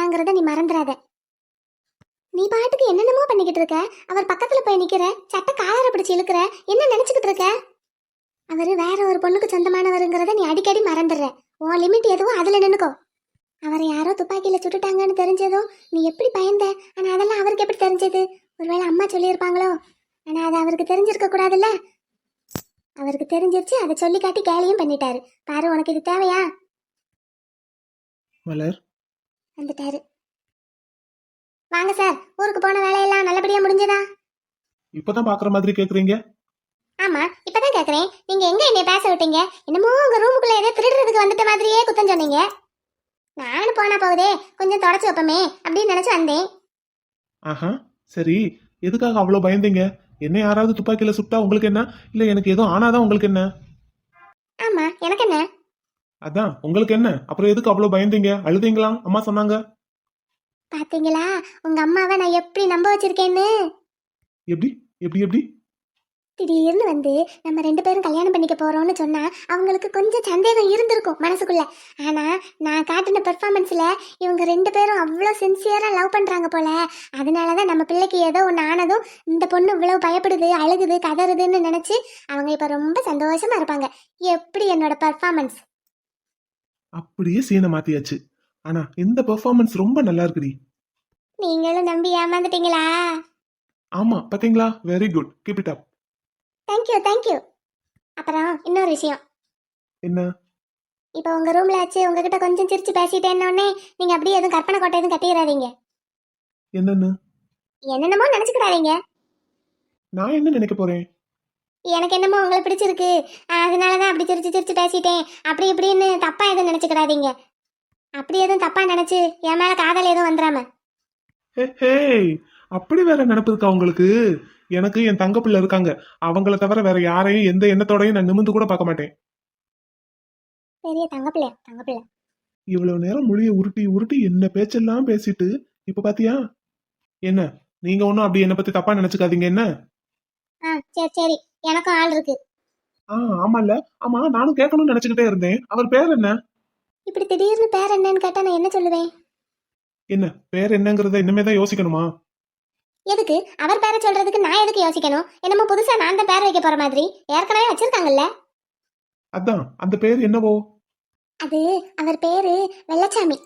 வெறும் நீ மறந்துடாத நீ பாட்டுக்கு என்னென்னமோ பண்ணிக்கிட்டு இருக்க. அவர் பக்கத்துல போய் நிக்கிற. சட்ட காலரை பிடிச்சி இழுக்கிற. என்ன நினைச்சுக்கிட்டு இருக்க? அவரு வேற ஒரு பொண்ணுக்கு சொந்தமானவருங்கிறத நீ அடிக்கடி மறந்துடுற. உன் லிமிட் எதுவும் அதுல நின்னுக்கோ. அவரை யாரோ துப்பாக்கியில சுட்டுட்டாங்கன்னு தெரிஞ்சதும் நீ எப்படி பயந்த? ஆனா அதெல்லாம் அவருக்கு எப்படி தெரிஞ்சது? ஒருவேளை அம்மா சொல்லியிருப்பாங்களோ? ஆனா அது அவருக்கு தெரிஞ்சிருக்க கூடாதுல்ல? அவருக்கு தெரிஞ்சிருச்சு அதை சொல்லி காட்டி கேலியும் பண்ணிட்டாரு. பாரு உனக்கு இது தேவையா? மலர் வந்துட்டாரு. வாங்க சார் ஊருக்கு போன வேலையெல்லாம் நல்லபடியா முடிஞ்சதா? இப்பதான் பாக்குற மாதிரி கேக்குறீங்க? ஆமா இப்பதான் கேக்குறேன். நீங்க எங்க என்னை பேச விட்டீங்க? என்னமோ உங்க ரூமுக்குள்ள ஏதோ திருடுறதுக்கு வந்துட்ட மாதிரியே குத்தம் சொன்னீங்க. நானும் போனா போகுதே கொஞ்சம் தொடச்சு வைப்பமே அப்படின்னு நினைச்சு வந்தேன். ஆஹா சரி. எதுக்காக அவ்வளவு பயந்தீங்க? என்ன யாராவது துப்பாக்கியில சுட்டா உங்களுக்கு என்ன? இல்ல எனக்கு எதுவும் ஆனாதான் உங்களுக்கு என்ன? ஆமா எனக்கு என்ன? அதான் உங்களுக்கு என்ன? அப்புறம் எதுக்கு அவ்வளவு பயந்தீங்க? அழுதீங்களா? அம்மா சொன்னாங்க. பாத்தீங்களா? உங்க அம்மாவை நான் எப்படி நம்ப வச்சிருக்கேன்னு? எப்படி? எப்படி எப்படி? திடீர்னு வந்து நம்ம ரெண்டு பேரும் கல்யாணம் பண்ணிக்க போறோம்னு சொன்னா அவங்களுக்கு கொஞ்சம் சந்தேகம் இருந்திருக்கும் மனசுக்குள்ள. ஆனா நான் காட்டின பெர்ஃபார்மன்ஸ்ல இவங்க ரெண்டு பேரும் அவ்வளோ சின்சியரா லவ் பண்றாங்க போல. அதனாலதான் நம்ம பிள்ளைக்கு ஏதோ ஒன்று ஆனதும் இந்த பொண்ணு இவ்வளவு பயப்படுது அழுகுது கதறுதுன்னு நினைச்சு அவங்க இப்ப ரொம்ப சந்தோஷமா இருப்பாங்க. எப்படி என்னோட பெர்ஃபார்மன்ஸ் அப்படியே சீனை மாத்தியாச்சு. ஆனா இந்த பெர்ஃபார்மன்ஸ் ரொம்ப நல்லா இருக்குடி. நீங்களும் நம்பி ஏமாந்துட்டீங்களா? ஆமா பாத்தீங்களா? Very good keep it up thank you thank you அப்புறம் இன்னொரு விஷயம். என்ன? இப்போ உங்க ரூம்ல ஆச்சு உங்ககிட்ட கொஞ்சம் சிரிச்சு பேசிட்டேன்னொடனே நீங்க அப்படியே எதுவும் கற்பனை கோட்டை எதுவும் கட்டிடாதீங்க என்னன்னு? என்னென்னமோ நினைச்சுக்கிடாதீங்க நான் என்ன நினைக்க போறேன்? எனக்கு என்னமோ உங்களை பிடிச்சிருக்கு. அதனால தான் அப்படி சிரிச்சு சிரிச்சு பேசிட்டேன். அப்படி இப்படின்னு தப்பா எதுவும் நினைச்சுக்கிடாதீங்க. அப்படி எதுவும் தப்பா நினைச்சு என் மேல காதல் எதுவும் வந்துடாம ஹே அப்படி வேற நினப்பு இருக்கா உங்களுக்கு? எனக்கு என் தங்க பிள்ளை இருக்காங்க. அவங்கள தவிர வேற யாரையும் எந்த எண்ணத்தோடையும் நான் நிமிந்து கூட பார்க்க மாட்டேன். பெரிய தங்க பிள்ளையா தங்க பிள்ளை. இவ்வளவு நேரம் மொழியை உருட்டி உருட்டி என்ன பேச்செல்லாம் பேசிட்டு இப்ப பாத்தியா? என்ன நீங்க ஒன்னும் அப்படி என்ன பத்தி தப்பா நினைச்சுக்காதீங்க என்ன? ஆ சரி சரி. எனக்கும் ஆள் இருக்கு. ஆ ஆமால ஆமா நானும் கேட்கணும்னு நினைச்சுக்கிட்டே இருந்தேன். அவர் பேர் என்ன? இப்படி திடீர்னு பேர் என்னன்னு கேட்டா நான் என்ன சொல்லுவேன்? என்ன? பேர் என்னங்கறத இனிமே தான் யோசிக்கணுமா? எதுக்கு? அவர் பேரை சொல்றதுக்கு நான் எதுக்கு யோசிக்கணும்? என்னமோ புதுசா நான் தான் பேர் வைக்க போற மாதிரி. ஏற்கனவே வச்சிருக்காங்கல்ல. அதான். அந்த பேர் என்னவோ? அது அவர் பேரு வெள்ளச்சாமி.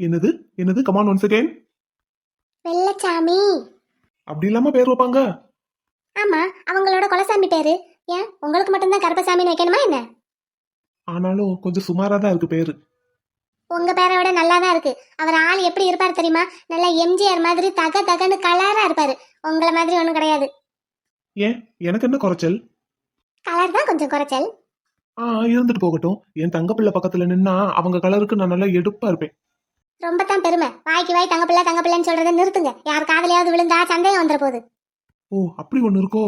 என்னது? என்னது? Come on once again Vellachami. அப்படி இல்லாம பேர் வைப்பாங்க? ஆமா அவங்களோட குலசாமி பேரு. ஏன்? உங்களுக்கு மட்டும்தான் கருப்பசாமின்னு வைக்கணுமா என்ன? ஆனாலும் கொஞ்சம் சுமாரா தான் இருக்கு பேரு. உங்க பேரை விட நல்லா தான் இருக்கு. அவர் ஆள் எப்படி இருப்பார் தெரியுமா? நல்லா எம்ஜிஆர் மாதிரி தக தகன்னு கலரா இருப்பாரு. உங்களை மாதிரி ஒன்றும் கிடையாது. ஏன்? எனக்கு என்ன குறைச்சல்? கலர் தான் கொஞ்சம் குறைச்சல். ஆ இருந்துட்டு போகட்டும். என் தங்க பிள்ளை பக்கத்துல நின்னா அவங்க கலருக்கு நான் நல்லா எடுப்பா இருப்பேன். ரொம்ப தான் பெருமை. வாய்க்கு வாய் தங்க பிள்ளை தங்க பிள்ளைன்னு சொல்றதை நிறுத்துங்க. யார் காதலையாவது விழுந்தா சந்தேகம் வந்துட போகுது. ஓ அப்படி ஒண்ணு இருக்கோ?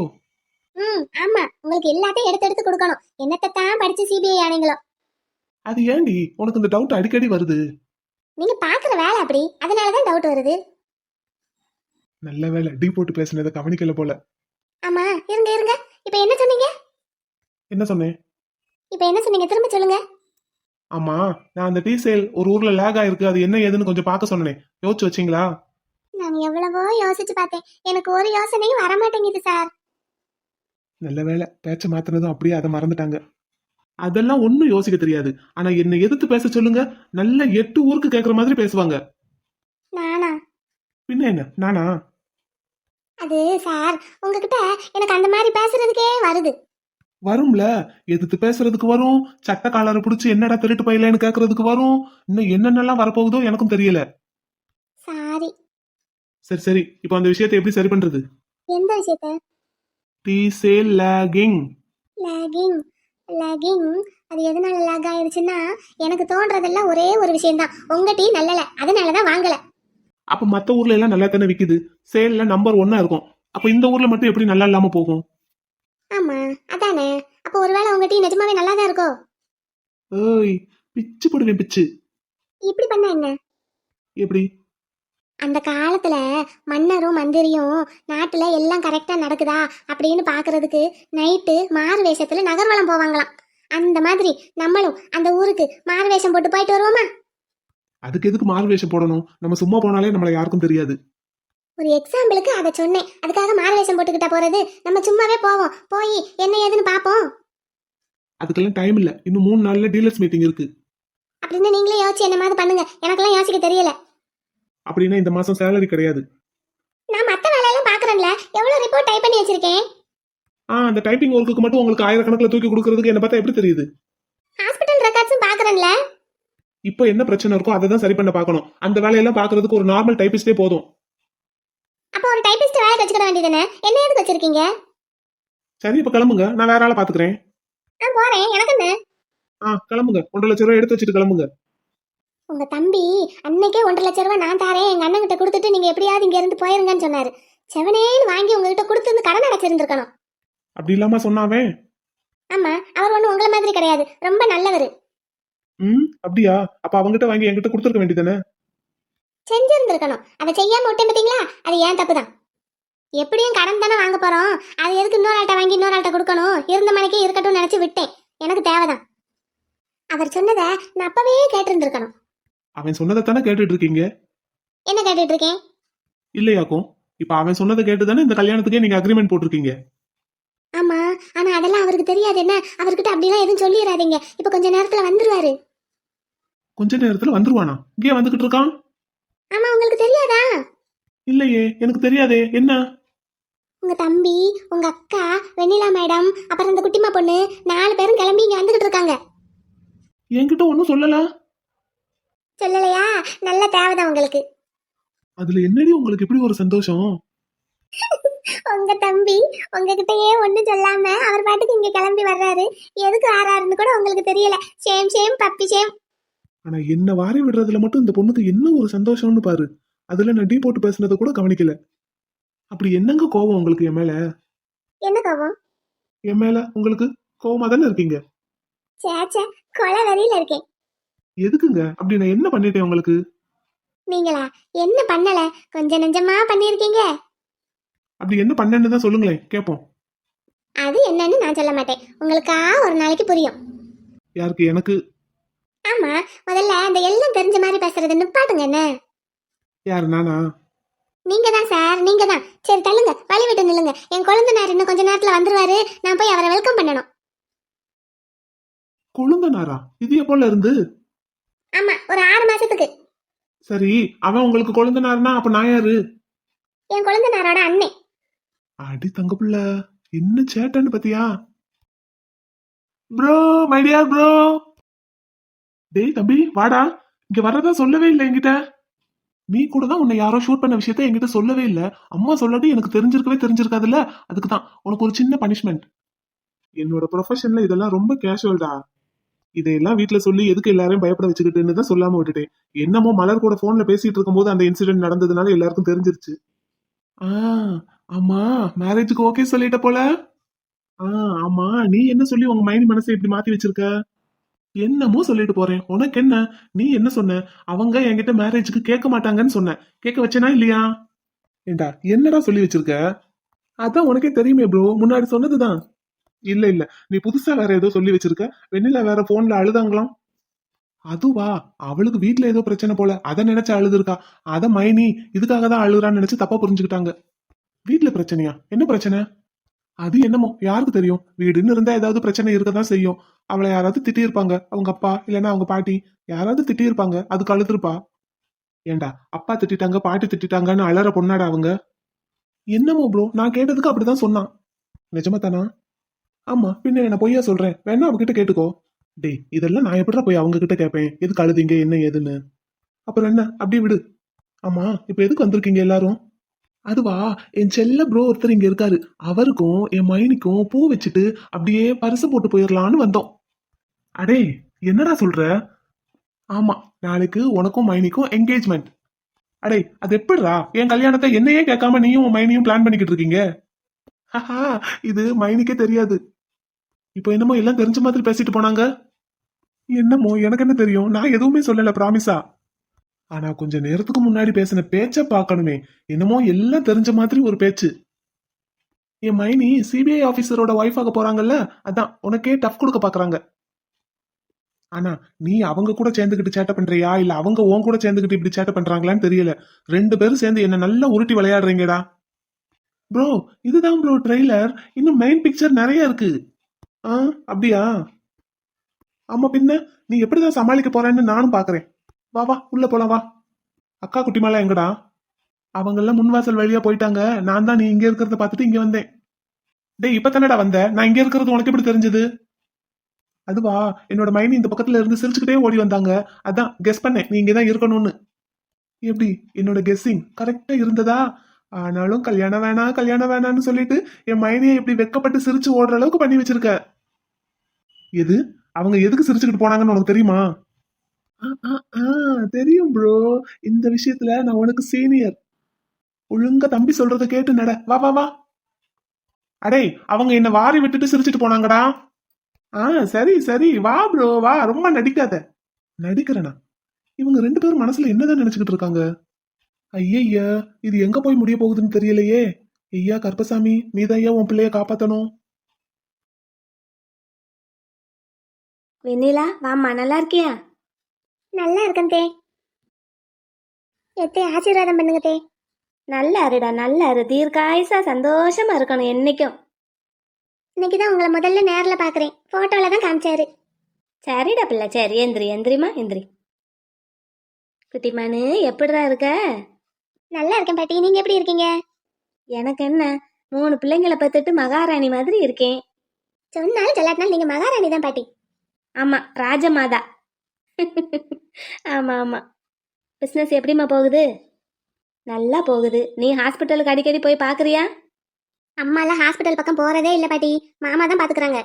ம் ஆமா. உங்களுக்கு எல்லாத்தையும் எடுத்து எடுத்து கொடுக்கணும். என்னத்தை தான் படிச்சு சிபிஐ ஆனீங்களோ? அது ஏண்டி உனக்கு இந்த டவுட் அடிக்கடி வருது. நீங்க பாக்குற வேலை அப்படி. அதனாலதான் டவுட் வருது. நல்ல வேலை. டீ போட்டு பேசினதை கவனிக்கல போல. ஆமா. இருங்க இருங்க. இப்ப என்ன சொன்னீங்க? என்ன சொன்னேன்? இப்ப என்ன சொன்னீங்க? திரும்ப சொல்லுங்க. ஆமா. நான் அந்த டீ சேல் ஒரு ஊர்ல லேக் ஆயிருக்கு. அது என்ன ஏதுன்னு கொஞ்சம் பார்க்க சொன்னேன். யோசிச்சு வச்சீங்களா? நான் எவ்வளவோ யோசிச்சு பார்த்தேன். எனக்கு ஒரு யோசனையும் வர மாட்டேங்குது சார். நல்ல வேலை பேச்ச மாத்தினதும் அப்படியே அதை மறந்துட்டாங்க. அதெல்லாம் ஒண்ணும் யோசிக்க தெரியாது. ஆனா என்னை எதிர்த்து பேச சொல்லுங்க. நல்ல எட்டு ஊருக்கு கேக்குற மாதிரி பேசுவாங்க. நானா? பின்ன என்ன? நானா? அது சார் உங்ககிட்ட எனக்கு அந்த மாதிரி பேசுறதுக்கே வருது. வரும்ல. எதிர்த்து பேசுறதுக்கு வரும். சட்ட காலரை பிடிச்சி என்னடா திருட்டு பையலன்னு கேக்குறதுக்கு வரும். இன்னும் என்னென்னலாம் வரப்போகுதோ எனக்கும் தெரியல. சரி சரி. இப்போ அந்த விஷயத்தை எப்படி சரி பண்றது? எந்த விஷயத்த? டீ சேல் லேகிங் லாகிங் லாகிங் அது எதனால லாக் ஆயிடுச்சுன்னா எனக்கு தோன்றதெல்லாம் ஒரே ஒரு விஷயம்தான். உங்க டீ நல்லல. அதனாலதான் வாங்கல. அப்ப மத்த ஊர்ல எல்லாம் நல்லா தானே விக்குது? சேல்ல நம்பர் ஒன்னா இருக்கும். அப்ப இந்த ஊர்ல மட்டும் எப்படி நல்லா இல்லாம போகும்? ஆமா அதானே. அப்போ ஒருவேளை உங்க டீ நிஜமாவே நல்லா தான் இருக்கோ? ஏய் பிச்சு போடுவேன் பிச்சு. இப்படி பண்ண என்ன? எப்படி? அந்த காலத்துல மன்னரும் மந்திரியும் நாட்டுல எல்லாம் கரெக்டா நடக்குதா அப்படின்னு பாக்குறதுக்கு நைட்டு மாறு வேஷத்துல நகர்வலம் போவாங்களாம். அந்த மாதிரி நம்மளும் அந்த ஊருக்கு மாறு வேஷம் போட்டு போயிட்டு வருவோமா? அதுக்கு எதுக்கு மாறு வேஷம் போடணும்? நம்ம சும்மா போனாலே நம்மள யாருக்கும் தெரியாது. ஒரு எக்ஸாம்பிளுக்கு அதை சொன்னேன். அதுக்காக மாறு வேஷம் போட்டுக்கிட்டா போறது? நம்ம சும்மாவே போவோம். போய் என்ன ஏதுன்னு பார்ப்போம் அதுக்கெல்லாம் டைம் இல்ல. இன்னும் மூணு நாள்ல டீலர்ஸ் மீட்டிங் இருக்கு. அப்படின்னு நீங்களே யோசிச்சு என்ன மாதிரி பண்ணுங்க. எனக்கெல்லாம் யோசிக்க தெரியல. அப்படின்னா இந்த மாசம் சேலரி கிடையாது. நான் மத்த வேலையெல்லாம் பாக்குறேன்ல எவ்வளவு ரிப்போர்ட் டைப் பண்ணி வச்சிருக்கேன்? ஆ அந்த டைப்பிங் ஒர்க்குக்கு மட்டும் உங்களுக்கு ஆயிரக்கணக்கில் தூக்கி கொடுக்கறதுக்கு என்ன பார்த்தா எப்படி தெரியுது? ஹாஸ்பிட்டல் ரெக்கார்ட்ஸும் பாக்குறேன்ல இப்போ என்ன பிரச்சனை இருக்கோ அதை தான் சரி பண்ண பார்க்கணும். அந்த வேலையெல்லாம் பார்க்கறதுக்கு ஒரு நார்மல் டைப்பிஸ்டே போதும். அப்போ ஒரு டைபிஸ்ட் வேலை வச்சுக்கிட வேண்டியதானே என்ன எதுக்கு வச்சிருக்கீங்க? சரி இப்போ கிளம்புங்க. நான் வேற ஆளை பாத்துக்கிறேன் நான் போறேன். எனக்கு என்ன? ஆ கிளம்புங்க. ஒன்றரை லட்ச ரூபா எடுத்து வச்சுட்டு கிளம்புங்க. உங்க தம்பி அன்னைக்கே ஒன்றரை லட்ச ரூபாய் நான் தாரேன். எங்க அண்ணன் கிட்ட கொடுத்துட்டு நீங்க எப்படியாவது இங்க இருந்து போயிருங்கன்னு சொன்னாரு. செவனேன்னு வாங்கி உங்ககிட்ட கொடுத்து கடன் அடைச்சிருந்திருக்கணும் அப்படி இல்லாம சொன்னாவே? ஆமா அவர் ஒண்ணும் உங்களை மாதிரி கிடையாது. ரொம்ப நல்லவர். ம் அப்படியா? அப்ப அவங்ககிட்ட வாங்கி என்கிட்ட கொடுத்துருக்க வேண்டியதானே செஞ்சிருந்திருக்கணும். அதை செய்யாம விட்டேன் பாத்தீங்களா? அது ஏன் தப்பு தான் எப்படியும் கடன் தானே வாங்க போறோம். அது எதுக்கு இன்னொரு ஆள்கிட்ட வாங்கி இன்னொரு ஆள்கிட்ட கொடுக்கணும்? இருந்த மணிக்கே இருக்கட்டும் நினைச்சு விட்டேன். எனக்கு தேவைதான். அவர் சொன்னதை நான் அப்பவே கேட்டிருந்திருக்கணும். அவன் சொன்னதை தானே கேட்டுட்டு இருக்கீங்க என்ன கேட்டுட்டு இருக்கேன் இல்லையாக்கும். இப்ப அவன் சொன்னதை கேட்டு தானே இந்த கல்யாணத்துக்கே நீங்க அக்ரிமெண்ட் போட்டிருக்கீங்க? ஆமா ஆனா அதெல்லாம் அவருக்கு தெரியாது என்ன அவர்கிட்ட அப்படிலாம் எதுவும் சொல்லிடாதீங்க இப்ப கொஞ்ச நேரத்துல வந்துருவாரு. கொஞ்ச நேரத்துல வந்துருவானா? இங்கே வந்துகிட்டு இருக்கான்? ஆமா உங்களுக்கு தெரியாதா? இல்லையே எனக்கு தெரியாதே. என்ன? உங்க தம்பி உங்க அக்கா வெண்ணிலா மேடம் அப்புறம் இந்த குட்டிமா பொண்ணு நாலு பேரும் கிளம்பி இங்க வந்துகிட்டு இருக்காங்க. என்கிட்ட ஒன்னும் சொல்லல? சொல்லலையா? நல்ல தேவைதான் உங்களுக்கு. அதுல என்னடி உங்களுக்கு இப்படி ஒரு சந்தோஷம்? உங்க தம்பி உங்ககிட்டயே ஒண்ணும் சொல்லாம அவர் பாட்டுக்கு இங்க கிளம்பி வர்றாரு. எதுக்கு வராருன்னு கூட உங்களுக்கு தெரியல. சேம் சேம் பப்பி சேம் ஆனா என்ன வாரி விடுறதுல மட்டும் இந்த பொண்ணுக்கு என்ன ஒரு சந்தோஷம்னு பாரு. அதுல நான் டீ போட்டு பேசுனதை கூட கவனிக்கல. அப்படி என்னங்க கோவம் உங்களுக்கு என் மேல? என்ன கோவம்? என் மேல உங்களுக்கு கோவமா தானே இருக்கீங்க? சேச்சே கொலை வரியில இருக்கேன். எதுக்குங்க? அப்படி நான் என்ன பண்ணிட்டேன் உங்களுக்கு? நீங்களா? என்ன பண்ணல? கொஞ்சம் நெஞ்சமா பண்ணியிருக்கீங்க. அப்படி என்ன பண்ணேன்னு தான் சொல்லுங்களேன். கேட்போம் அது என்னன்னு நான் சொல்ல மாட்டேன். உங்களுக்கா ஒரு நாளைக்கு புரியும். யாருக்கு? எனக்கு. ஆமா முதல்ல அந்த எல்லாம் தெரிஞ்ச மாதிரி பேசுறது நிப்பாட்டுங்க என்ன? யார் நானா? நீங்க தான் சார். நீங்க தான். சரி தள்ளுங்க. வழி விட்டு நில்லுங்க. என் குழந்தைனார் இன்னும் கொஞ்ச நேரத்துல வந்துருவாரு. நான் போய் அவரை வெல்கம் பண்ணணும். கொழுந்தனாரா? இது எப்போல இருந்து? ஆமா ஒரு ஆறு மாசத்துக்கு. சரி அவன் உங்களுக்கு கொழுந்தனாருனா அப்ப நான் யாரு? என் குழந்தைனாரோட அண்ணன் அடி தங்க புள்ள என்ன சேட்டன்னு பாத்தியா? ப்ரோ மை டியர் ப்ரோ டேய் தம்பி வாடா. இங்க வர்றதா சொல்லவே இல்லை என்கிட்ட. நீ கூட தான் உன்னை யாரோ ஷூட் பண்ண விஷயத்த என்கிட்ட சொல்லவே இல்லை. அம்மா சொல்லாட்டி எனக்கு தெரிஞ்சிருக்கவே தெரிஞ்சிருக்காதுல்ல? அதுக்கு தான் உனக்கு ஒரு சின்ன பனிஷ்மெண்ட் என்னோட ப்ரொஃபஷன்ல இதெல்லாம் ரொம்ப கேஷுவல்டா இதையெல்லாம் வீட்டுல சொல்லி எதுக்கு எல்லாரையும் பயப்பட வச்சுக்கிட்டுன்னு தான் சொல்லாம விட்டுட்டேன். என்னமோ மலர் கூட போன்ல பேசிட்டு இருக்கும்போது அந்த இன்சிடென்ட் நடந்ததுனால எல்லாருக்கும் தெரிஞ்சிருச்சு. ஆ ஆமா மேரேஜுக்கு ஓகே சொல்லிட்ட போல? ஆ ஆமா நீ என்ன சொல்லி உங்க மைண்ட் மனசை இப்படி மாத்தி வச்சிருக்க? என்னமோ சொல்லிட்டு போறேன். உனக்கு என்ன? நீ என்ன சொன்ன? அவங்க என்கிட்ட மேரேஜுக்கு கேட்க மாட்டாங்கன்னு சொன்ன. கேட்க வச்சனா இல்லையா? ஏண்டா என்னடா சொல்லி வச்சிருக்க? அதான் உனக்கே தெரியுமே ப்ரோ முன்னாடி சொன்னதுதான். இல்ல இல்ல. நீ புதுசா வேற ஏதோ சொல்லி வச்சிருக்க. வெண்ணிலா வேற போன்ல அழுதாங்களாம். அதுவா? அவளுக்கு வீட்டுல ஏதோ பிரச்சனை போல. அதை நினைச்சு அழுதுருக்கா. அத மைனி இதுக்காக தான் அழுகுறான்னு நினைச்சு தப்பா புரிஞ்சுக்கிட்டாங்க. வீட்டுல பிரச்சனையா? என்ன பிரச்சனை? அது என்னமோ? யாருக்கு தெரியும்? வீடுன்னு இருந்தா ஏதாவது பிரச்சனை இருக்கதான் செய்யும். அவளை யாராவது திட்டியிருப்பாங்க. அவங்க அப்பா இல்லைன்னா அவங்க பாட்டி. யாராவது திட்டியிருப்பாங்க. அதுக்கு அழுதுருப்பா. ஏண்டா அப்பா திட்டிட்டாங்க பாட்டி திட்டிட்டாங்கன்னு அலற பொண்ணாடா அவங்க? என்னமோ ப்ரோ நான் கேட்டதுக்கு அப்படிதான் சொன்னான். நிஜமா தானா? ஆமா பின்ன நான் பொய்யா சொல்றேன்? வேணா அவகிட்ட கேட்டுக்கோ. டேய் இதெல்லாம் நான் எப்படிடா போய் அவங்க கிட்ட கேட்பேன் எதுக்கு அழுதீங்க என்ன ஏதுன்னு? அப்புறம் என்ன? அப்படியே விடு. ஆமா இப்ப எதுக்கு வந்திருக்கீங்க எல்லாரும்? அதுவா என் செல்ல ப்ரோ ஒருத்தர் இங்க இருக்காரு. அவருக்கும் என் மைனிக்கும் பூ வச்சுட்டு அப்படியே பரிசு போட்டு போயிடலான்னு வந்தோம். அடே என்னடா சொல்ற? ஆமா நாளைக்கு உனக்கும் மைனிக்கும் என்கேஜ்மெண்ட் அடே அது எப்படிரா என் கல்யாணத்தை என்னையே கேட்காம நீயும் மைனியும் பிளான் பண்ணிக்கிட்டு இருக்கீங்க? இது மைனிக்கே தெரியாது. இப்போ என்னமோ எல்லாம் தெரிஞ்ச மாதிரி பேசிட்டு போனாங்க. என்னமோ எனக்கு என்ன தெரியும்? நான் எதுவுமே சொல்லல ப்ராமிஸா ஆனா கொஞ்ச நேரத்துக்கு முன்னாடி பேசின பேச்ச பார்க்கணுமே. என்னமோ எல்லாம் தெரிஞ்ச மாதிரி ஒரு பேச்சு. என் மைனி சிபிஐ ஆபீசரோட ஒய்ஃப் ஆக போறாங்கல்ல? அதான் உனக்கே டஃப் கொடுக்க பாக்குறாங்க. ஆனா நீ அவங்க கூட சேர்ந்துக்கிட்டு சேட்டை பண்றியா? இல்ல அவங்க உன் கூட சேர்ந்துக்கிட்டு இப்படி சேட்டை பண்றாங்களான்னு தெரியல. ரெண்டு பேரும் சேர்ந்து என்ன நல்லா உருட்டி விளையாடுறீங்கடா. ப்ரோ இதுதான் ப்ரோ ட்ரெய்லர் இன்னும் மெயின் பிக்சர் நிறைய இருக்கு. ஆ அப்படியா? ஆமா பின்ன நீ எப்படிதான் சமாளிக்க போறேன்னு நானும் பாக்குறேன். வா வா உள்ள போலாம் வா. அக்கா குட்டிமாலாம் எங்கடா? அவங்க எல்லாம் முன்வாசல் வழியா போயிட்டாங்க. நான் தான் நீ இங்க இருக்கிறத பார்த்துட்டு இங்க வந்தேன். டேய் இப்ப தானடா வந்த? நான் இங்க இருக்கிறது உனக்கு எப்படி தெரிஞ்சது? அதுவா என்னோட மைனி இந்த பக்கத்துல இருந்து சிரிச்சுக்கிட்டே ஓடி வந்தாங்க. அதான் கெஸ் பண்ணேன். நீ இங்கதான் இருக்கணும்னு. எப்படி? என்னோட கெஸ்ஸிங் கரெக்டா இருந்ததா? ஆனாலும் கல்யாணம் வேணாம் கல்யாணம் வேணான்னு சொல்லிட்டு என் மைனியை இப்படி வெக்கப்பட்டு சிரிச்சு ஓடுற அளவுக்கு பண்ணி வச்சிருக்க. எது? அவங்க எதுக்கு சிரிச்சுக்கிட்டு போனாங்கன்னு உனக்கு தெரியுமா? ஆ, ஆ, ஆ, தெரியும் ப்ரோ இந்த விஷயத்துல நான் உனக்கு சீனியர் ஒழுங்க தம்பி சொல்றத கேட்டு நட. வா வா வா. அடே அவங்க என்ன வாரி விட்டுட்டு சிரிச்சுட்டு போனாங்கடா. ஆ சரி சரி. வா ப்ரோ வா. ரொம்ப நடிக்காத. நடிக்கிறேனா? இவங்க ரெண்டு பேரும் மனசுல என்னதான் நினைச்சுக்கிட்டு இருக்காங்க? ஐயய்யா இது எங்க போய் முடிய போகுதுன்னு தெரியலையே. ஐயா கருப்பசாமி நீதான் ஐயா உன் பிள்ளைய காப்பாத்தணும். வெண்ணிலா வாம்மா நல்லா இருக்கியா? நல்லா இருக்கேன் தே. எத்தே ஆசீர்வாதம் பண்ணுங்க தே. நல்லா இருடா நல்லா இரு. தீர்க்காயுசா சந்தோஷமா இருக்கணும் என்னைக்கும். இன்னைக்கு தான் உங்களை முதல்ல நேர்ல பாக்குறேன். போட்டோல தான் காமிச்சாரு. சரிடா பிள்ளை சரி எந்திரி எந்திரிமா எந்திரி. குட்டிமானு எப்படிடா இருக்க? நல்லா இருக்கேன் பாட்டி. நீங்க எப்படி இருக்கீங்க? எனக்கு என்ன? மூணு பிள்ளைங்களை பத்துட்டு மகாராணி மாதிரி இருக்கேன். சொன்னாலும் சொல்லாட்டினாலும் நீங்க மகாராணி தான் பாட்டி. ஆமா ராஜமாதா ஆமா ஆமா. பிஸ்னஸ் எப்படிம்மா போகுது? நல்லா போகுது. நீ ஹாஸ்பிட்டலுக்கு அடிக்கடி போய் பார்க்கறியா? அம்மாலாம் ஹாஸ்பிட்டல் பக்கம் போறதே இல்ல பாட்டி. மாமா தான் பாத்துக்கறாங்க.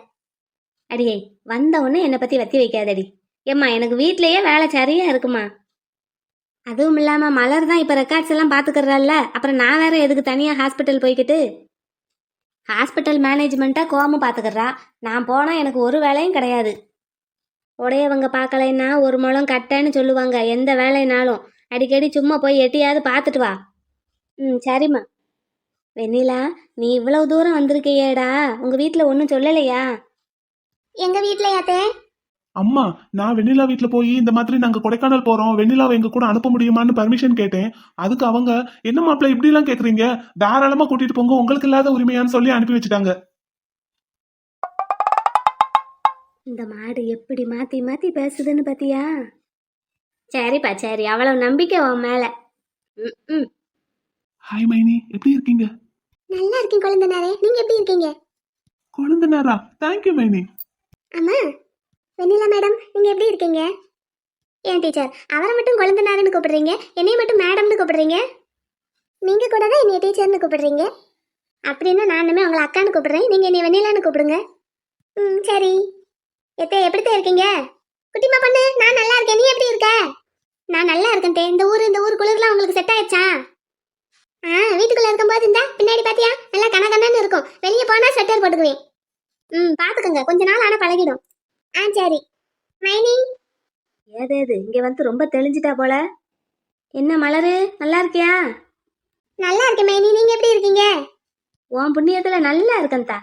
அடியே வந்த உடனே என்னை பத்தி வத்தி வைக்காதடி. ஏம்மா எனக்கு வீட்லயே வேலை சரியா இருக்குமா? அதுவும் இல்லாமல் மலர் தான் இப்போ ரெக்கார்ட்ஸ் எல்லாம் பார்த்துக்கறல்ல அப்புறம் நான் வேற எதுக்கு தனியாக ஹாஸ்பிட்டல் போய்கிட்டு ஹாஸ்பிட்டல் மேனேஜ்மெண்ட்டாக கோமம் பார்த்துக்கறா நான் போனால் எனக்கு ஒரு வேலையும் கிடையாது. உடையவங்க பார்க்கலைன்னா ஒரு முழம் கட்டேன்னு சொல்லுவாங்க. எந்த வேலைனாலும். அடிக்கடி சும்மா போய் எட்டியாவது பார்த்துட்டு வா. ம் சரிம்மா. வெண்ணிலா நீ இவ்வளவு தூரம் வந்திருக்கியேடா. உங்கள் வீட்டில் ஒன்றும் சொல்லலையா? எங்கள் வீட்டில் யாத்தே அம்மா நான் வெண்ணிலா வீட்ல போய் இந்த மாதிரி நாங்க கொடைக்கானல் போறோம் வெண்ணிலாவை எங்க கூட அனுப்ப முடியுமான்னு பர்மிஷன் கேட்டேன். அதுக்கு அவங்க என்ன மாப்பிள்ள இப்படி எல்லாம் கேக்குறீங்க? தாராளமா கூட்டிட்டு போங்க உங்களுக்கு இல்லாத உரிமையான்னு சொல்லி அனுப்பி வச்சுட்டாங்க. இந்த மாடு எப்படி மாத்தி மாத்தி பேசுதுன்னு பாத்தியா? சரிப்பா சரி அவ்வளவு நம்பிக்கை உன் மேல. ம், ஹாய் மைனி எப்படி இருக்கீங்க? நல்லா இருக்கேன் குழந்தைனாரே. நீங்க எப்படி இருக்கீங்க? குழந்தைனாரா? தேங்க்யூ மைனி. அம்மா வெண்ணிலா மேடம் நீங்கள் எப்படி இருக்கீங்க? ஏன் டீச்சர் அவரை மட்டும் குழந்தைனாருன்னு கூப்பிடுறீங்க? என்னைய மட்டும் மேடம்னு கூப்பிடுறீங்க? நீங்கள் கூட தான் என்னைய டீச்சர்னு கூப்பிடுறீங்க? அப்படின்னா நானுமே உங்களை அக்கான்னு கூப்பிடுறேன். நீங்கள் என்னைய வெண்ணிலான்னு கூப்பிடுங்க. ம் சரி. எத்தே எப்படித்தே இருக்கீங்க? குட்டிமா பொண்ணு நான் நல்லா இருக்கேன். நீ எப்படி இருக்க? நான் நல்லா இருக்கேன் தே. இந்த ஊர் இந்த ஊர் குளிர்லாம் உங்களுக்கு செட் ஆயிடுச்சா? ஆ வீட்டுக்குள்ளே இருக்கும்போது இந்த பின்னாடி பார்த்தியா நல்லா கனகனன்னு இருக்கும். வெளியே போனால் ஸ்வெட்டர் போட்டுக்குவேன். ம் பார்த்துக்கோங்க கொஞ்ச நாள் ஆனால் பழகிடும். ஆ சரி. மைனி? ஏதேது இங்க வந்து ரொம்ப தெளிஞ்சிட்டா போல. என்ன மலரு நல்லா இருக்கியா? நல்லா இருக்கேன் மைனி நீங்க எப்படி இருக்கீங்க? உன் புண்ணியத்துல நல்லா இருக்கந்தா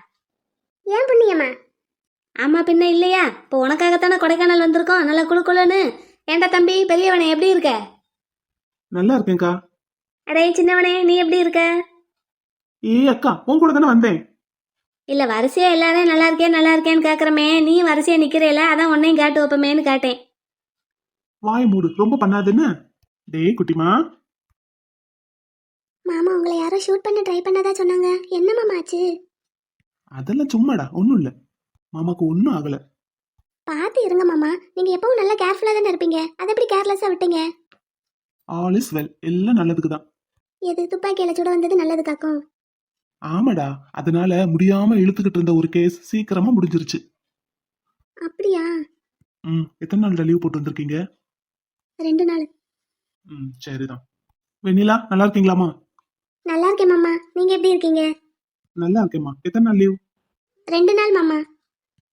ஏன் புண்ணியம்மா ஆமா பின்ன இல்லையா? இப்போ உனக்காகத்தானே கொடைக்கானல் வந்திருக்கோம் நல்லா குளு குளுன்னு. ஏண்டா தம்பி பெரியவனே எப்படி இருக்க? நல்லா இருக்கேன்க்கா. அடே சின்னவனே நீ எப்படி இருக்க? ஏய் அக்கா உன் கூட தானே வந்தேன். இல்ல வரிசையா எல்லாரும் நல்லா இருக்கேன் நல்லா இருக்கேன்னு கேக்குறமே. நீ வரிசையா நிக்கிறேல அதான் உன்னையும் கேட்டு வைப்பமேன்னு கேட்டேன். வாய் மூடு ரொம்ப பண்ணாதுன்னு. டேய் குட்டிமா. மாமா உங்களை யாரோ ஷூட் பண்ண ட்ரை பண்ணதா சொன்னாங்க. என்ன மாமா ஆச்சு? அதெல்லாம் சும்மாடா ஒண்ணும் இல்ல. மாமாக்கு ஒன்னும் ஆகல. பார்த்து இருங்க மாமா. நீங்க எப்பவும் நல்லா கேர்ஃபுல்லா தானே இருப்பீங்க. அதை எப்படி கேர்லெஸ்ஸா விட்டீங்க? ஆல் இஸ் வெல் எல்லாம் நல்லதுக்கு தான் எது துப்பாக்கியில சுட வந்தது நல்லது காக்கும் ஆமாடா அதனால முடியாம இழுத்துக்கிட்டு இருந்த ஒரு கேஸ் சீக்கிரமா முடிஞ்சிருச்சு. அப்படியா? ம் எத்தனை நாள் லீவ் போட்டு வந்திருக்கீங்க? ரெண்டு நாள். ம் சரிதான். வெண்ணிலா நல்லா இருக்கீங்களாமா நல்லா இருக்கேன் மாமா. நீங்க எப்படி இருக்கீங்க? நல்லா இருக்கேம்மா. எத்தனை நாள் லீவ் ரெண்டு நாள் மாமா.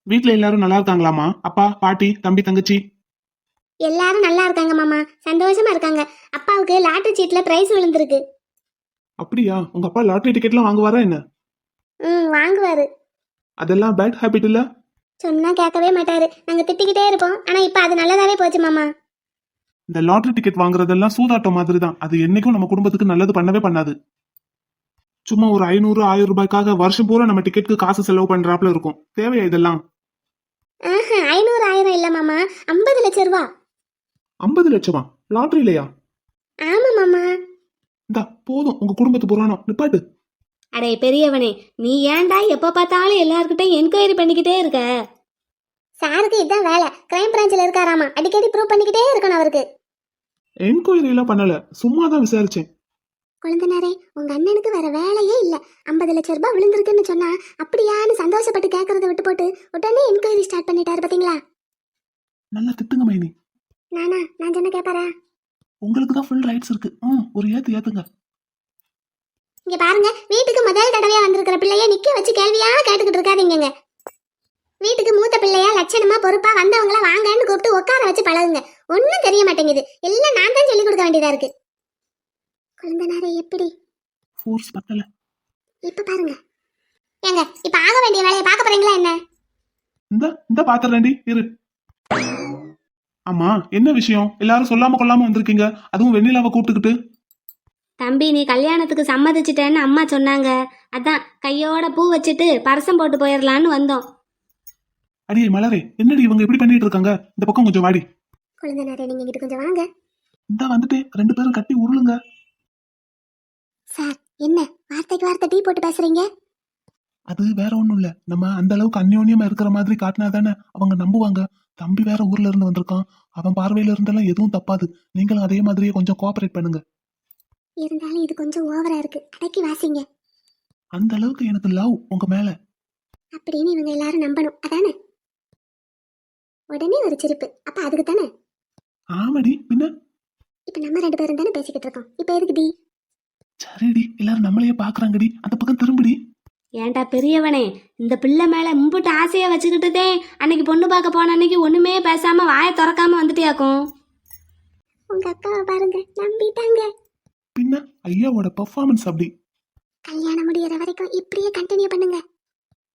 வீட்ல எல்லாரும் நல்லா இருக்காங்களாமா அப்பா பாட்டி தம்பி தங்கச்சி? எல்லாரும் நல்லா இருக்காங்க மாமா. சந்தோஷமா இருக்காங்க. அப்பாவுக்கு லாட்டரி சீட்ல பிரைஸ் விழுந்திருக்கு. அப்படியா? உங்க அப்பா லாட்டரி டிக்கெட்லாம் வாங்குவாரா என்ன? ம் வாங்குவாரு. அதெல்லாம் பேட் ஹேபிட் இல்ல? சொன்னா கேட்கவே மாட்டாரு. நாங்க திட்டிக்கிட்டே இருப்போம். ஆனா இப்ப அது நல்லதாவே போச்சு மாமா. இந்த லாட்டரி டிக்கெட் வாங்குறதெல்லாம் சூதாட்டம் மாதிரி தான் அது என்னைக்கும் நம்ம குடும்பத்துக்கு நல்லது பண்ணவே பண்ணாது. சும்மா ஒரு ஐநூறு ஆயிரம் ரூபாய்க்காக வருஷம் பூரா நம்ம டிக்கெட்டுக்கு காசு செலவு பண்றாப்புல இருக்கும். தேவையா இதெல்லாம்? ஐநூறு ஆயிரம் இல்ல மாமா. ஐம்பது லட்சம் ரூபா. ஐம்பது லட்சமா? லாட்டரிலையா ஆமா மாமா. இந்தா போதும். உங்க குடும்பத்து புராணம். நிப்பாட்டு அடே பெரியவனே நீ ஏன்டா எப்போ பார்த்தாலும் எல்லார்கிட்டையும் என்கொயரி பண்ணிக்கிட்டே இருக்க? சாருக்கு இதான் வேலை. கிரைம் பிரான்ச்ல இருக்காராமா. அடிக்கடி ப்ரூவ் பண்ணிக்கிட்டே இருக்கணும் அவருக்கு. என்கொயரி எல்லாம் பண்ணல. சும்மா தான் விசாரிச்சேன். குழந்தனாரே உங்க அண்ணனுக்கு வேற வேலையே இல்ல. ஐம்பது லட்சம் ரூபாய் விழுந்திருக்குன்னு சொன்னா அப்படியான்னு சந்தோஷப்பட்டு கேட்கறத விட்டு போட்டு உடனே என்கொயரி ஸ்டார்ட் பண்ணிட்டாரு பாத்தீங்களா? நல்லா திட்டுங்க மைனி. நானா? நான் சொன்ன கேப்பாரா? உங்களுக்கு தான் ஃபுல் ரைட்ஸ் இருக்கு. ம் ஒரு ஏத்து ஏத்துங்க. இங்க பாருங்க வீட்டுக்கு முதல் தடவையா வந்திருக்கிற பிள்ளைய நிக்க வச்சு கேள்வியா கேட்டுக்கிட்டு இருக்காதீங்க வீட்டுக்கு மூத்த பிள்ளையா லட்சணமா பொறுப்பா வந்தவங்கள வாங்கன்னு கூப்பிட்டு உட்கார வச்சு பழகுங்க. ஒண்ணும் தெரிய மாட்டேங்குது. எல்லாம் நான் தான் சொல்லி கொடுக்க வேண்டியதா இருக்கு. குழந்தனாரே எப்படி? ஃபோர்ஸ் பத்தல. இப்ப பாருங்க. ஏங்க இப்ப ஆக வேண்டிய வேலையை பார்க்க போறீங்களா என்ன? இந்த இந்த பாத்திரண்டி இரு. ஆமா என்ன விஷயம்? எல்லாரும் சொல்லாம கொள்ளாம வந்திருக்கீங்க. அதுவும் வெண்ணிலாவை கூப்பிட்டுக்கிட்டு. தம்பி நீ கல்யாணத்துக்கு சம்மதிச்சிட்டேன்னு அம்மா சொன்னாங்க. அதான் கையோட பூ வச்சுட்டு பரசம் போட்டு போயிடலான்னு வந்தோம். அடியே மலரே என்னடி இவங்க இப்படி பண்ணிட்டு இருக்காங்க? இந்த பக்கம் கொஞ்சம் வாடி. குழந்தனாரே நீங்க இங்கிட்டு கொஞ்சம் வாங்க. இந்த வந்துட்டு ரெண்டு பேரும் கட்டி உருளுங்க. சார் என்ன? வார்த்தைக்கு வார்த்தை டீ போட்டு பேசுறீங்க? அது வேற ஒண்ணும் இல்ல. நம்ம அந்த அளவுக்கு அந்யோன்யமா இருக்கிற மாதிரி காட்டினா தானே அவங்க நம்புவாங்க. தம்பி வேற ஊர்ல இருந்து வந்திருக்கான். அவன் பார்வையில இருந்தெல்லாம் எதுவும் தப்பாது. நீங்களும் அதே மாதிரியே கொஞ்சம் கோஆபரேட் பண்ணுங்க. இருந்தாலும் இது கொஞ்சம் ஓவரா இருக்கு. அடக்கி வாசிங்க. அந்த அளவுக்கு எனக்கு லவ் உங்க மேல. அப்படின்னு இவங்க எல்லாரும் நம்பணும். அதானே? உடனே ஒரு சிரிப்பு. அப்ப அதுக்கு தானே? ஆமாடி. பின்ன? இப்ப நம்ம ரெண்டு பேரும் தானே பேசிக்கிட்டு இருக்கோம். இப்ப எதுக்கு டி சரிடி. எல்லாரும் நம்மளையே பாக்குறாங்கடி. அந்த பக்கம் திரும்பிடி. ஏன்டா பெரியவனே இந்த பிள்ளை மேல மும்பிட்டு ஆசையா வச்சுக்கிட்டுதே அன்னைக்கு பொண்ணு பார்க்க போன அன்னைக்கு ஒண்ணுமே பேசாம வாயை திறக்காம வந்துட்டியாக்கும்? உங்க அக்காவை பாருங்க நம்பிட்டாங்க. பின்ன ஐயாவோட பெர்ஃபார்மன்ஸ் அப்படி? கல்யாணம் முடியற வரைக்கும் இப்படியே கண்டினியூ பண்ணுங்க.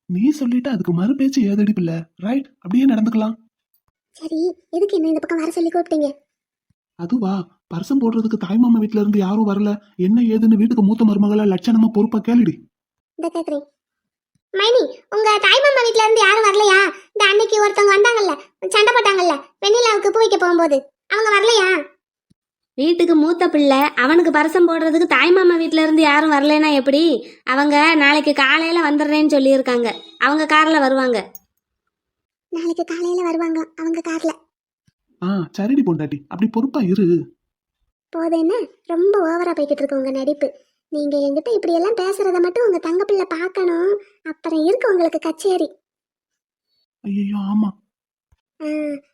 நீ சொல்லிட்டு அதுக்கு மறு பேச்சு ஏதடி பிள்ளை? ரைட் அப்படியே நடந்துக்கலாம். சரி எதுக்கு என்ன இந்த பக்கம் வர சொல்லி கூப்பிட்டீங்க? அதுவா பரிசம் போடுறதுக்கு தாய்மாமா வீட்ல இருந்து யாரும் வரல. என்ன ஏதுன்னு வீட்டுக்கு மூத்த மருமகளா லட்சணமா பொறுப்பா கேளுடி. இந்த கேக்குறேன் மைனி உங்க தாய்மாமா வீட்ல இருந்து யாரும் வரலையா? இந்த அன்னைக்கு ஒருத்தவங்க வந்தாங்கல்ல சண்டை போட்டாங்கல்ல வெண்ணிலாவுக்கு பூ வைக்க போகும்போது அவங்க வரலையா? வீட்டுக்கு மூத்த பிள்ளை அவனுக்கு பரசம் போடுறதுக்கு தாய்மாமா வீட்ல இருந்து யாரும் வரலைன்னா எப்படி? அவங்க நாளைக்கு காலையில வந்துடுறேன்னு சொல்லியிருக்காங்க. அவங்க கார்ல வருவாங்க. நாளைக்கு காலையில வருவாங்க அவங்க கார்ல. ஆ சரிடி பொண்டாட்டி. அப்படி பொறுப்பா இரு. போதும் என்ன ரொம்ப ஓவரா போய்கிட்டு இருக்கு உங்க நடிப்பு. நீங்க என்கிட்ட இப்படி எல்லாம் பேசுறத மட்டும் உங்க தங்க பிள்ளை பார்க்கணும். அப்புறம் இருக்கு உங்களுக்கு கச்சேரி. ஐயோ ஆமா. ஆ,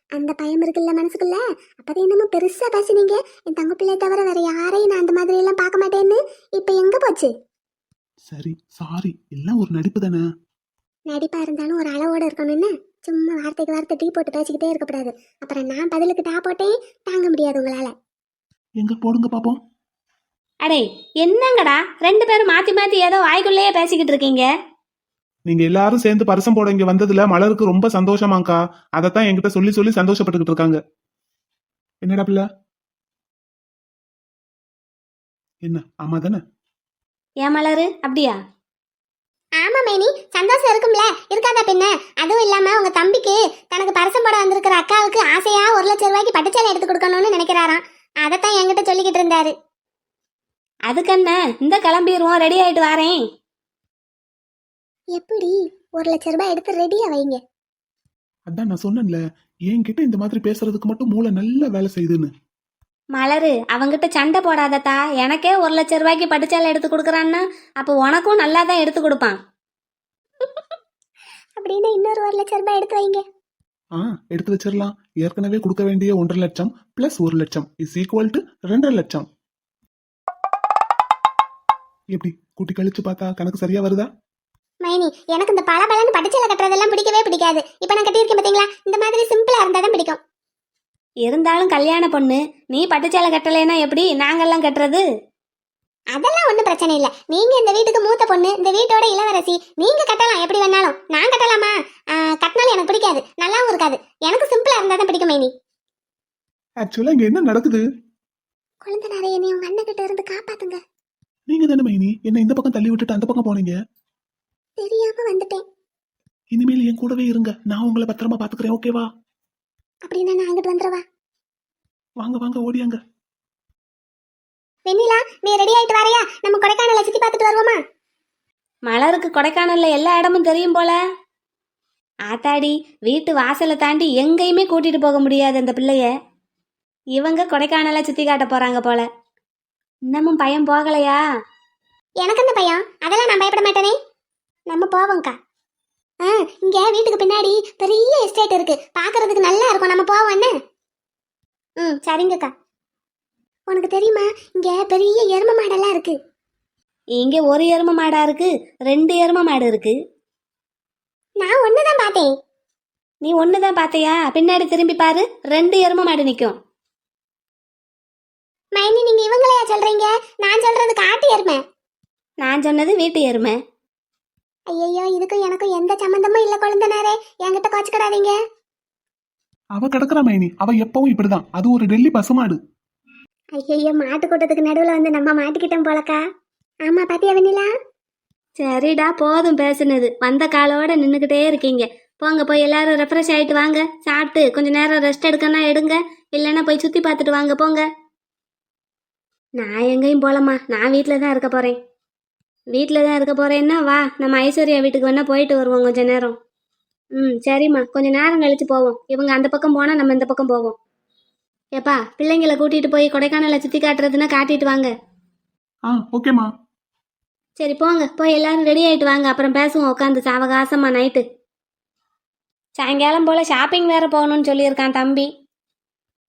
அந்த பயம் இருக்குல்ல மனசுக்குள்ள? அப்பதான் என்னமோ பெருசா பேசுனீங்க. என் தங்க பிள்ளை தவிர வேற யாரையும் நான் அந்த மாதிரி எல்லாம் பார்க்க மாட்டேன்னு. இப்ப எங்க போச்சு? சரி சாரி எல்லாம் ஒரு நடிப்பு தானே? நடிப்பா இருந்தாலும் ஒரு அளவோட இருக்கணும் என்ன? சும்மா வார்த்தைக்கு வார்த்தை டீ போட்டு பேசிக்கிட்டே இருக்கக்கூடாது. அப்புறம் நான் பதிலுக்கு டா போட்டேன். தாங்க முடியாது உங்களால. எங்க போடுங்க பாப்போம். அடே என்னங்கடா? ரெண்டு பேரும் மாத்தி மாத்தி ஏதோ வாய்க்குள்ளேயே பேசிக்கிட்டு இருக்கீங்க. நீங்க எல்லாரும் சேர்ந்து பரிசம் போட இங்க வந்ததுல மலருக்கு ரொம்ப சந்தோஷமாக்கா அதத்தான் என்கிட்ட சொல்லி சொல்லி சந்தோஷப்பட்டுக்கிட்டு இருக்காங்க. என்னடா பிள்ளை? என்ன ஆமா தானே? ஏன் மலரு? அப்படியா? ஆமா மேனி. சந்தோஷம் இருக்கும்ல. இருக்காதா பின்ன அதுவும் இல்லாம உங்க தம்பிக்கு தனக்கு பரிசம் போட வந்திருக்கிற அக்காவுக்கு ஆசையா ஒரு லட்சம் ரூபாய்க்கு பட்டுச்சேலை எடுத்து கொடுக்கணும்னு நினைக்கிறாராம். அதைத்தான் என்கிட்ட சொல்லிக்கிட்டு இருந்தாரு. அதுக்கு என்ன இந்த கிளம்பிடுவோம் ரெடி ஆயிட்டு வரேன். எப்படி? ஒரு லட்சம் ரூபாய் எடுத்து ரெடியா வைங்க. அதான் நான் சொன்னேன்ல என்கிட்ட இந்த மாதிரி பேசுறதுக்கு மட்டும் மூளை நல்லா வேலை செய்யுதுன்னு. மலரு அவங்கிட்ட சண்டை போடாதத்தா. எனக்கே ஒரு லட்சம் ரூபாய்க்கு பட்டுச்சாலை எடுத்து கொடுக்குறான்னா அப்போ உனக்கும் நல்லா தான் எடுத்து கொடுப்பான். அப்படின்னு இன்னொரு ஒரு லட்சம் ரூபாய் எடுத்து வைங்க. ஆ எடுத்து வச்சிடலாம். ஏற்கனவே கொடுக்க வேண்டிய ஒன்றரை லட்சம் பிளஸ் ஒரு லட்சம் இஸ் ஈக்குவல் டு ரெண்டரை லட்சம். எப்படி? கூட்டி கழிச்சு பார்த்தா கணக்கு சரியா வருதா? மைனி எனக்கு இந்த பல பலன்னு பட்டுச்சேலை கட்டுறதெல்லாம் பிடிக்கவே பிடிக்காது. இப்போ நான் கட்டியிருக்கேன் பாத்தீங்களா? இந்த மாதிரி சிம்பிளா இருந்தா தான் பிடிக்கும். இருந்தாலும் கல்யாண பொண்ணு நீ பட்டுச்சாலை கட்டலைன்னா எப்படி? நாங்கெல்லாம் கட்டுறது? அதெல்லாம் ஒன்றும் பிரச்சனை இல்லை. நீங்க இந்த வீட்டுக்கு மூத்த பொண்ணு இந்த வீட்டோட இளவரசி நீங்க கட்டலாம். எப்படி வேணாலும். நான் கட்டலாமா? ஆ, கட்ட மாட்டினாலும் எனக்கு பிடிக்காது. நல்லாவும் இருக்காது. எனக்கு சிம்பிளா இருந்தா தான் பிடிக்கும் மைனி. ஆக்சுவலா இங்க என்ன நடக்குது? குழந்தைனாரே என்னை உங்க அண்ணன் கிட்ட இருந்து காப்பாத்துங்க. நீங்க தானே மைனி? என்ன இந்த பக்கம் தள்ளி விட்டுட்டு அந்த பக்கம் போனீங்க. தெரியாம வந்துட்டேன். இனிமேல் என் கூடவே இருங்க. நான் உங்களை பத்திரமா பாத்துக்கிறேன் ஓகேவா அப்படின்னா நான் அங்கிட்டு வந்துடவா? வாங்க வாங்க ஓடியாங்க. வெண்ணிலா நீ ரெடி ஆயிட்டு வரையா? நம்ம கொடைக்கானல சுத்தி பார்த்துட்டு வருவோமா? மலருக்கு கொடைக்கானல்ல எல்லா இடமும் தெரியும் போல. ஆத்தாடி வீட்டு வாசலை தாண்டி எங்கேயுமே கூட்டிட்டு போக முடியாது அந்த பிள்ளைய. இவங்க கொடைக்கானலை சுத்தி காட்ட போறாங்க போல. இன்னமும் பயம் போகலையா? எனக்கு அந்த பையன் அதெல்லாம் நான் பயப்பட மாட்டேனே. நம்ம போவோம்க்கா. ஆ இங்க வீட்டுக்கு பின்னாடி பெரிய எஸ்டேட் இருக்கு. பார்க்கிறதுக்கு நல்லா இருக்கும். நம்ம போவோம் என்ன ம் சரிங்கக்கா. உனக்கு தெரியுமா? இங்க பெரிய எரும மாடெல்லாம் இருக்கு. இங்க ஒரு எரும மாடா இருக்கு. ரெண்டு எரும மாடு இருக்கு. நான் ஒண்ணுதான் பார்த்தேன். நீ ஒண்ணுதான் பாத்தியா பின்னாடி திரும்பி பாரு. ரெண்டு எரும மாடு நிக்கும். மைனி நீங்க இவங்களையா சொல்றீங்க? நான் சொல்றது காட்டு எருமை. நான் சொன்னது வீட்டு எருமை. ஐயோ இதுக்கும் எனக்கும் எந்த சம்மந்தமும் இல்ல குழந்தனாரே. என்கிட்ட கோச்சுக்கிடாதீங்க. அவ கிடக்குறா மைனி. அவ எப்பவும் இப்படிதான். அது ஒரு டெல்லி பசுமாடு. ஐயோ மாட்டு கூட்டத்துக்கு நடுவுல வந்து நம்ம மாட்டிக்கிட்டோம் போலக்கா. ஆமா பாத்தியா வெண்ணிலா? சரிடா போதும் பேசுனது. வந்த காலோட நின்றுக்கிட்டே இருக்கீங்க. போங்க போய் எல்லாரும் ரெஃப்ரெஷ் ஆயிட்டு வாங்க. சாப்பிட்டு கொஞ்ச நேரம் ரெஸ்ட் எடுக்கனா எடுங்க. இல்லைன்னா போய் சுற்றி பார்த்துட்டு வாங்க போங்க. நான் எங்கேயும் போகலம்மா. நான் வீட்டில் தான் இருக்க போகிறேன் வீட்டில் தான் இருக்க போகிறேன்னா வா. நம்ம ஐஸ்வர்யா வீட்டுக்கு வேணால் போயிட்டு வருவோம் கொஞ்ச நேரம். ம் சரிம்மா. கொஞ்ச நேரம் கழிச்சு போவோம். இவங்க அந்த பக்கம் போனால் நம்ம இந்த பக்கம் போவோம். ஏப்பா பிள்ளைங்களை கூட்டிகிட்டு போய் கொடைக்கானலை சுற்றி காட்டுறதுன்னா காட்டிட்டு வாங்க. ஆ ஓகேம்மா. சரி போங்க. போய் எல்லாரும் ரெடி ஆயிட்டு வாங்க. அப்புறம் பேசுவோம். உட்காந்து சாவகாசமா நைட்டு சாயங்காலம் போல ஷாப்பிங் வேற போகணும்னு சொல்லியிருக்கான் தம்பி.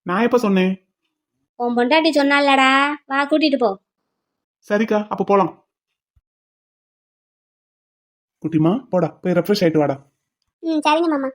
நான் எப்ப சொன்னேன்? உன் பொண்டாட்டி சொன்னாலடா வா கூட்டிட்டு போ. சரிக்கா அப்ப போலாம். குட்டிமா போடா போய் ரெஃப்ரெஷ் ஆயிட்டு வாடா. ம் சரிங்க மாமா.